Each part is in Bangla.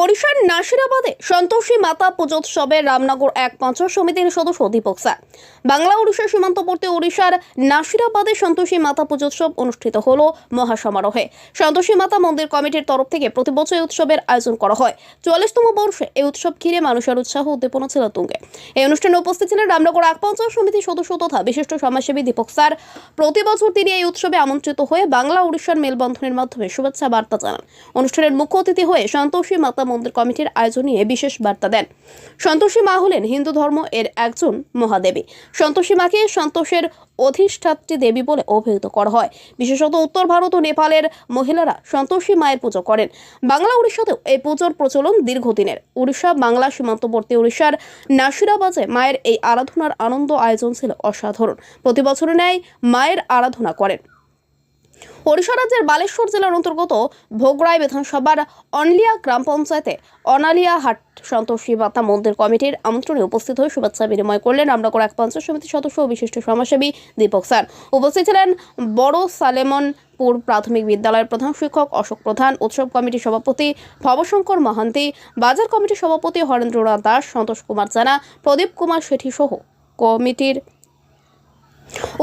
ওড়িশার নাসিরাবাদে সন্তোষী মাতা পুজোৎসবে রামনগর এক পঞ্চায়েত সমিতির সদস্য দীপক স্যার। বাংলা ওড়িশা সীমান্তবর্তী ওড়িশার নাসিরাবাদে সন্তোষী মাতা পুজোৎসব অনুষ্ঠিত হল মহাসমারোহে। সন্তোষী মাতা মন্দির কমিটির তরফ থেকে প্রতি বছর উৎসবের আয়োজন করা হয়। চুয়াল্লিশতম বর্ষে এই উৎসব ঘিরে মানুষের উৎসাহ উদ্দীপনা ছিল তুঙ্গে। এই অনুষ্ঠানে উপস্থিত ছিলেন রামনগর এক পঞ্চায়েত সমিতির সদস্য তথা বিশিষ্ট সমাজসেবী দীপক স্যার। প্রতি বছর তিনি এই উৎসবে আমন্ত্রিত হয়ে বাংলা উড়িষ্যার মেলবন্ধনের মাধ্যমে শুভেচ্ছা বার্তা জানান। অনুষ্ঠানের মুখ্য অতিথি হয়ে সন্তোষী মাতা মন্দির কমিটির আয়োজন নিয়ে বিশেষ বার্তা দেন। সন্তোষী মা হলেন হিন্দু ধর্ম এর একজন মহাদেবী। সন্তোষী মাকে সন্তোষের অধিষ্ঠাত্রী দেবী বলে অভিহিত করা হয়। বিশেষত উত্তর ভারত ও নেপালের মহিলারা সন্তোষী মায়ের পুজো করেন। বাংলা উড়িষ্যাতেও এই পুজোর প্রচলন দীর্ঘদিনের। উড়িষ্যা, বাংলা, সীমান্তবর্তী উড়িষ্যার নাসিরাবাজে মায়ের এই আরাধনার আনন্দ আয়োজন ছিল অসাধারণ। প্রতি বছরের ন্যায় মায়ের আরাধনা করেন। ওড়িশা রাজ্যের বালেশ্বর জেলার অন্তর্গত ভোগরাই বিধানসভার অনলিয়া গ্রাম পঞ্চায়েতে অনালিয়া হাট সন্তোষী মাতা মন্দির কমিটির আমন্ত্রণে উপস্থিত হয়ে শুভেচ্ছা বিনিময় করলেন রামনগর এক পঞ্চায়েত সমিতির সদস্য ও বিশিষ্ট সমাজসেবী দীপক স্যার। উপস্থিত ছিলেন বড় সালেমনপুর প্রাথমিক বিদ্যালয়ের প্রধান শিক্ষক অশোক প্রধান, উৎসব কমিটির সভাপতি ভবশঙ্কর মহান্তি, বাজার কমিটির সভাপতি হরেন্দ্রনাথ দাস, সন্তোষ কুমার জানা, প্রদীপ কুমার শেঠি সহ কমিটির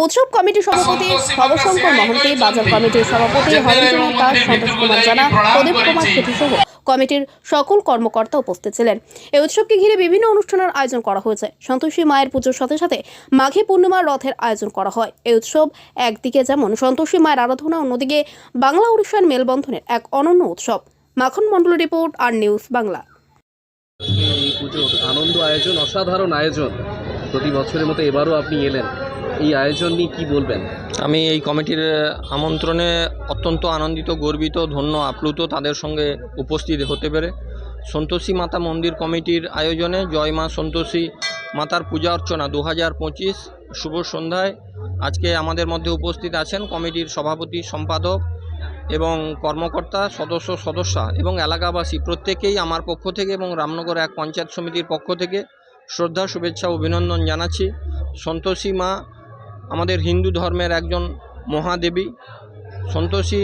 উৎসব কমিটির সভাপতি ভবশঙ্কর মহন্তি, বাজার কমিটির সভাপতি হরেন্দ্রনাথ দাস, সন্তোষ কুমার জানা, প্রদীপ কুমার সেতু সহ কমিটির সকল কর্মকর্তা উপস্থিত ছিলেন। এই উৎসবকে ঘিরে বিভিন্ন অনুষ্ঠানের আয়োজন করা হয়েছে। সন্তোষী মায়ের পুজোর সাথে সাথে মাঘী পূর্ণিমার রথের আয়োজন করা হয়। এই উৎসব একদিকে যেমন সন্তোষী মায়ের আরাধনা, অন্যদিকে বাংলা উড়িষ্যার মেলবন্ধনের এক অনন্য উৎসব। মাখন মন্ডল রিপোর্ট, আর নিউজ বাংলা। আনন্দ আয়োজন, অসাধারণ আয়োজন। প্রতি বছরের মতো এবারও আপনি এলেন। এই আয়োজন নিয়ে কী বলবেন? আমি এই কমিটির আমন্ত্রণে অত্যন্ত আনন্দিত, গর্বিত, ধন্য, আপ্লুত তাদের সঙ্গে উপস্থিত হতে পেরে সন্তোষী মাতা মন্দির কমিটির আয়োজনে জয় মা সন্তোষী মাতার পূজা অর্চনা দু হাজার পঁচিশ শুভ সন্ধ্যায়। আজকে আমাদের মধ্যে উপস্থিত আছেন কমিটির সভাপতি, সম্পাদক এবং কর্মকর্তা, সদস্য, সদস্যা এবং এলাকাবাসী প্রত্যেকেই আমার পক্ষ থেকে এবং রামনগর এক পঞ্চায়েত সমিতির পক্ষ থেকে শ্রদ্ধা, শুভেচ্ছা, অভিনন্দন জানাচ্ছি। সন্তোষী মা আমাদের হিন্দু ধর্মের একজন মহাদেবী। সন্তোষী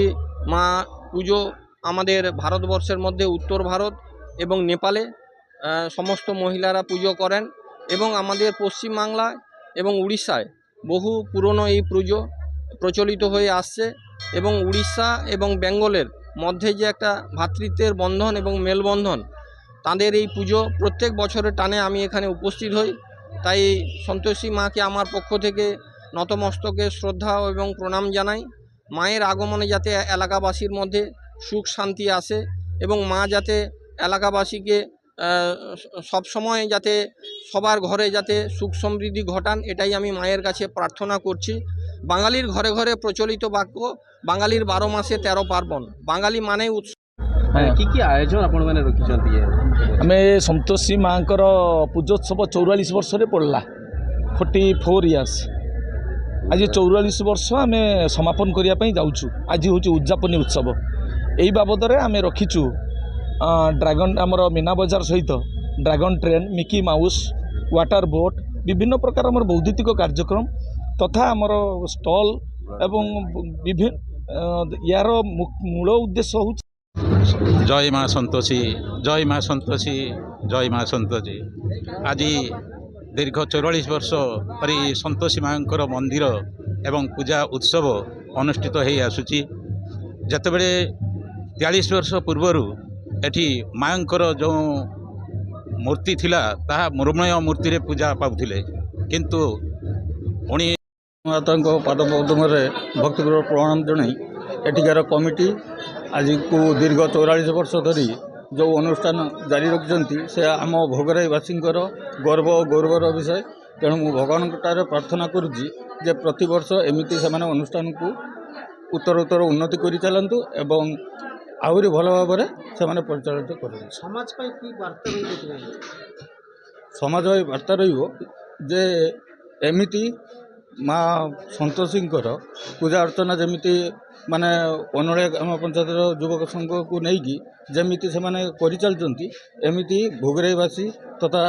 মা পুজো আমাদের ভারতবর্ষের মধ্যে উত্তর ভারত এবং নেপালে সমস্ত মহিলারা পুজো করেন এবং আমাদের পশ্চিমবাংলায় এবং উড়িষ্যায় বহু পুরনো এই পুজো প্রচলিত হয়ে আসছে এবং উড়িষ্যা এবং বেঙ্গলের মধ্যে যে একটা ভ্রাতৃত্বের বন্ধন এবং মেলবন্ধন, তাদের এই পুজো প্রত্যেক বছরের টানে আমি এখানে উপস্থিত হই। তাই সন্তোষী মাকে আমার পক্ষ থেকে নতমস্তকে শ্রদ্ধা এবং প্রণাম জানাই। মায়ের আগমনে যাতে এলাকাবাসীর মধ্যে সুখ শান্তি আসে এবং মা যাতে এলাকাবাসীকে সবসময় যাতে সবার ঘরে যাতে সুখ সমৃদ্ধি ঘটান এটাই আমি মায়ের কাছে প্রার্থনা করছি। বাঙালির ঘরে ঘরে প্রচলিত বাক্য বাঙালির বারো মাসে তেরো পার্বণ। বাঙালি মানে উৎস হ্যাঁ। আয়োজন আমি সন্তোষী মাঙ্কর পূজোৎসব চৌরাশ বর্ষে পড়লা ফোর্টি ফোর ইয়ার্স আজ চৌরাশ বর্ষ আমি সমাপন করা যাচ্ছু আজ হচ্ছে উদযাপনী উৎসব। এই বাবদরে আমি রখিছু ড্রাগন আমার মীনা বজার সহিত dragon train Mickey Mouse water boat বিভিন্ন প্রকার আমার বৌদ্ধিক কার্যক্রম তথা আমার স্টল এবং বিভিন্ন ইয়ার মূল উদ্দেশ্য হচ্ছে জয় মা সন্তোষী জয় মা সন্তোষী জয় মা সন্তোষী আজি ଦୀର୍ଘ ଚଉରାଳିଶ ବର୍ଷ ଧରି ସନ୍ତୋଷୀ ମାଙ୍କର ମନ୍ଦିର ଏବଂ ପୂଜା ଉତ୍ସବ ଅନୁଷ୍ଠିତ ହୋଇ ଆସୁଛି ଯେତେବେଳେ ତେୟାଳିଶ ବର୍ଷ ପୂର୍ବରୁ ଏଠି ମାଙ୍କର ଯେଉଁ ମୂର୍ତ୍ତି ଥିଲା ତାହା ମୃଣ୍ମୟ ମୂର୍ତ୍ତିରେ ପୂଜା ପାଉଥିଲେ କିନ୍ତୁ ଉଣେଇଶ ମାତାଙ୍କ ପାଦ ପଦ୍ମରେ ଭକ୍ତିପୂର୍ବ ପ୍ରଣାମ ଜଣାଇ ଏଠିକାର କମିଟି ଆଜିକୁ ଦୀର୍ଘ ଚଉରାଳିଶ ବର୍ଷ ଧରି ଯେଉଁ ଅନୁଷ୍ଠାନ ଜାରି ରଖିଛନ୍ତି ସେ ଆମ ଭୋଗରାଇବାସୀଙ୍କର ଗର୍ବ ଓ ଗୌରବର ବିଷୟ ତେଣୁ ମୁଁ ଭଗବାନଙ୍କଠାରେ ପ୍ରାର୍ଥନା କରୁଛି ଯେ ପ୍ରତିବର୍ଷ ଏମିତି ସେମାନେ ଅନୁଷ୍ଠାନକୁ ଉତ୍ତର ଉତ୍ତର ଉନ୍ନତି କରିଚାଲନ୍ତୁ ଏବଂ ଆହୁରି ଭଲ ଭାବରେ ସେମାନେ ପରିଚାଳିତ କରନ୍ତୁ ସମାଜ ପାଇଁ କି ବାର୍ତ୍ତା ରହିବ ସମାଜ ପାଇଁ ବାର୍ତ୍ତା ରହିବ ଯେ ଏମିତି ମା ସନ୍ତୋଷୀଙ୍କର ପୂଜା ଅର୍ଚ୍ଚନା ଯେମିତି ମାନେ ଅନଳିଆ ଗ୍ରାମ ପଞ୍ଚାୟତର ଯୁବକ ସଂଘକୁ ନେଇକି ଯେମିତି ସେମାନେ କରିଚାଲିଛନ୍ତି ଏମିତି ଭୋଗରାଇବାସୀ ତଥା